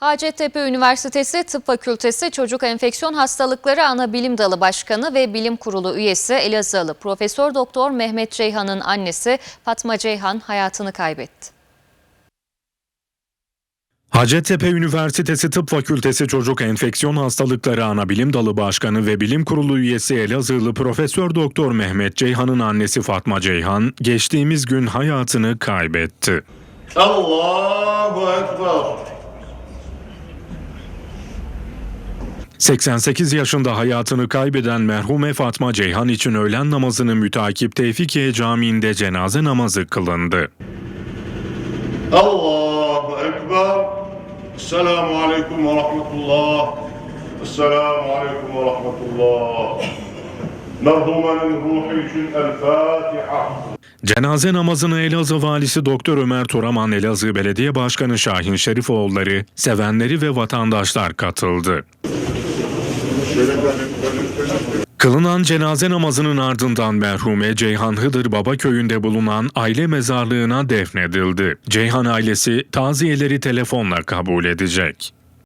Hacettepe Üniversitesi Tıp Fakültesi Çocuk Enfeksiyon Hastalıkları Ana Bilim Dalı Başkanı ve Bilim Kurulu üyesi Elazığlı Profesör Doktor Mehmet Ceyhan'ın annesi Fatma Ceyhan hayatını kaybetti. Hacettepe Üniversitesi Tıp Fakültesi Çocuk Enfeksiyon Hastalıkları Anabilim Dalı Başkanı ve Bilim Kurulu üyesi Elazığlı Profesör Doktor Mehmet Ceyhan'ın annesi Fatma Ceyhan geçtiğimiz gün hayatını kaybetti. Allahu Ekber. 88 yaşında hayatını kaybeden merhume Fatma Ceyhan için öğlen namazını mütakip Tevfikiye Camii'nde cenaze namazı kılındı. Allahu Ekber. Esselamu Aleyküm ve Rahmetullah. Esselamu Aleyküm ve Rahmetullah. Merhumenin ruhu için El Fatiha. Cenaze namazına Elazığ Valisi Doktor Ömer Toraman, Elazığ Belediye Başkanı Şahin Şerifoğulları, sevenleri ve vatandaşlar katıldı. Kılınan cenaze namazının ardından merhume Ceyhan Hıdır Baba köyünde bulunan aile mezarlığına defnedildi. Ceyhan ailesi taziyeleri telefonla kabul edecek.